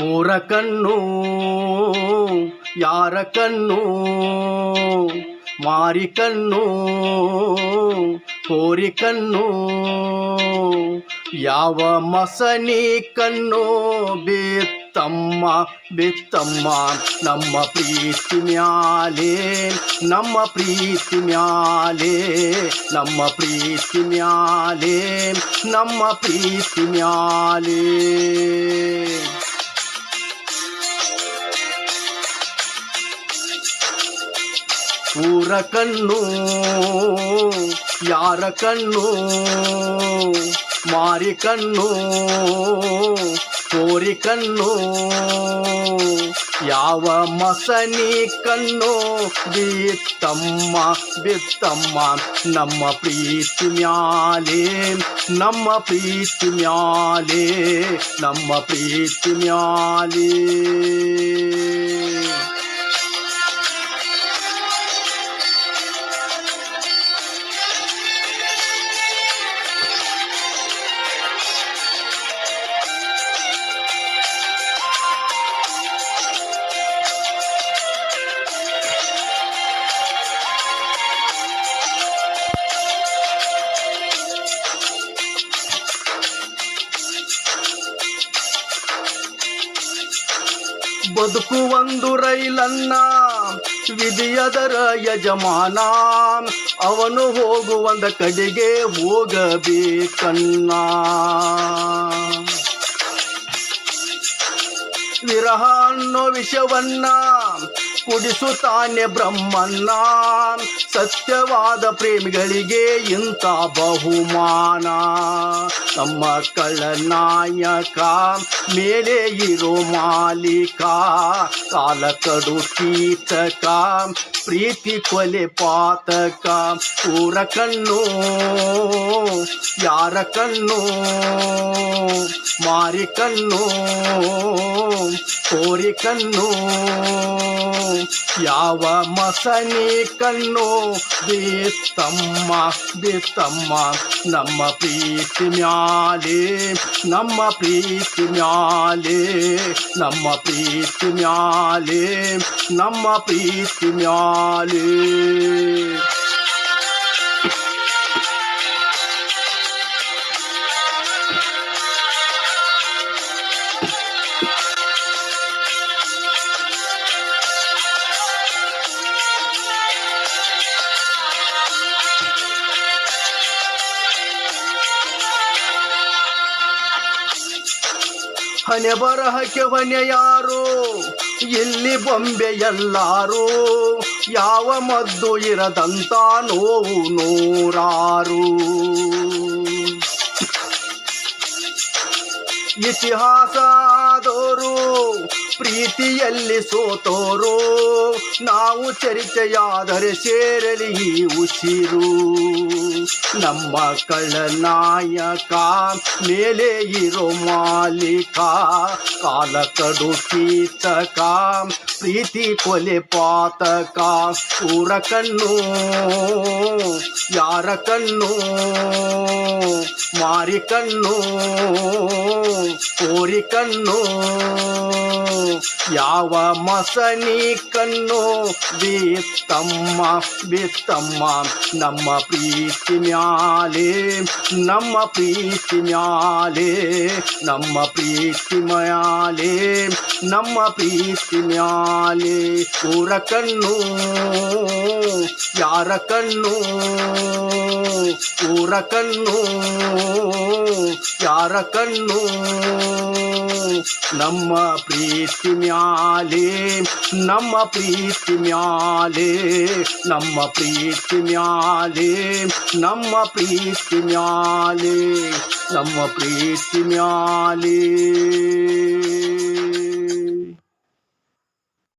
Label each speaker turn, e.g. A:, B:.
A: ಊರ ಕಣ್ಣು, ಯಾರ ಕಣ್ಣು, ಮಾರಿ ಕಣ್ಣು ಕೋರಿ ಕಣ್ಣು, ಯಾವ ಮಸನಿ ಕಣ್ಣು, ಬಿತ್ತಮ್ಮ ಬಿತ್ತಮ್ಮ, ನಮ್ಮ ಪ್ರೀತಿ ಮ್ಯಾಲೆ, ನಮ್ಮ ಪ್ರೀತಿ ಮ್ಯಾಲೆ, ನಮ್ಮ ಪ್ರೀತಿ ಮ್ಯಾಲೆ, ನಮ್ಮ ಪ್ರೀತಿ ಮ್ಯಾಲೆ. ಊರ ಕಣ್ಣು, ಯಾರ ಕಣ್ಣು, ಮಾರಿ ಕಣ್ಣು ಕೋರಿ ಕಣ್ಣು, ಯಾವ ಮಸನಿ ಕಣ್ಣು, ಬಿತ್ತಮ್ಮ ಬಿತ್ತಮ್ಮ, ನಮ್ಮ ಪ್ರೀತಿ ಮ್ಯಾಲೆ, ನಮ್ಮ ಪ್ರೀತಿ ಮ್ಯಾಲೆ, ನಮ್ಮ ಪ್ರೀತಿ ಮ್ಯಾಲೆ. ಬದುಕು ಒಂದು ರೈಲನ್ನ ವಿಧಿಯದರ ಯಜಮಾನ. ಅವನು ಹೋಗುವಂದ ಕಡೆಗೆ ಹೋಗಬೇಕನ್ನ. ವಿರಹ ಅನ್ನೋ ವಿಷವನ್ನ ಕುಡಿಸುತ್ತಾನೆ ಬ್ರಹ್ಮನ್ನ. ಸತ್ಯವಾದ ಪ್ರೇಮಿಗಳಿಗೆ ಇಂಥ ಬಹುಮಾನ. ನಮ್ಮ ಕಳ್ಳನಾಯಕ ಮೇಲೆ ಇರೋ ಮಾಲೀಕ ಕಾಲ ಕಡು ಕೀತಕ, ಪ್ರೀತಿ ಕೊಲೆ ಪಾತಕ. ಊರ ಕಣ್ಣು, ಯಾರ ಕಣ್ಣು, ಮಾರಿ ಕಣ್ಣು. ಕೋರಿ ಕಣ್ಣು, ಯಾವ ಮಸನಿ ಕಣ್ಣು? ಬಿತ್ತಮ್ಮ ಬಿತ್ತಮ್ಮ ನಮ್ಮ ಪ್ರೀತಿ ಮ್ಯಾಲೆ, ನಮ್ಮ ಪ್ರೀತಿ ಮ್ಯಾಲೆ, ನಮ್ಮ ಪ್ರೀತಿ ಮ್ಯಾಲೆ, ನಮ್ಮ ಪ್ರೀತಿ ಮ್ಯಾಲೆ. ಹಣೆ ಬರಹಕ್ಕೆ ಹೊಣೆ ಯಾರು? ಇಲ್ಲಿ ಬೊಂಬೆ ಎಲ್ಲಾರು. ಯಾವ ಮದ್ದು ಇರದಂತ ನೋವು ನೂರಾರು. ಇತಿಹಾಸ ಆದೋರು ಪ್ರೀತಿಯಲ್ಲಿ ಸೋತೋರೋ, ನಾವು ಚರಿತೆಯಾದರೆ ಸೇರಲಿ ಈ ಉಸಿರು. ನಮ್ಮ ಕಳ್ಳನಾಯಕ, ಮೇಲೆ ಇರೋ ಮಾಲೀಕ, ಕಾಲ ಕಡು ಕೀತಕ ಪ್ರೀತಿ ಕೊಲೆ ಪಾತಕ, ಊರ ಕಣ್ಣು, ಯಾರ ಕಣ್ಣು, ಮಾರಿ ಕಣ್ಣು ಕೋರಿ ಕಣ್ಣು. ಯಾವ ಮಸನಿ ಕಣ್ಣು ಬಿತ್ತಮ್ಮ ಬಿತ್ತಮ್ಮ, ನಮ್ಮ ಪ್ರೀತಿ ಮ್ಯಾಲೆ, ನಮ್ಮ ಪ್ರೀತಿ ಮ್ಯಾಲೆ, ನಮ್ಮ ಪ್ರೀತಿ ಮ್ಯಾಲೆ, ನಮ್ಮ ಪ್ರೀತಿ ಮ್ಯಾಲೆ ಊರ ಕಣ್ಣು ಯಾರ ಕಣ್ಣು, ಊರ ಕಣ್ಣು, ಯಾರ ಕಣ್ಣು? ನಮ್ಮ ಪ್ರೀತಿ ಮ್ಯಾಲೆ, ನಮ್ಮ ಪ್ರೀತಿ ಮ್ಯಾಲೆ, ನಮ್ಮ ಪ್ರೀತಿ ಮ್ಯಾಲೆ, ನಮ್ಮ ಪ್ರೀತಿ ಮ್ಯಾಲೆ, ನಮ್ಮ ಪ್ರೀತಿ ಮ್ಯಾಲೆ.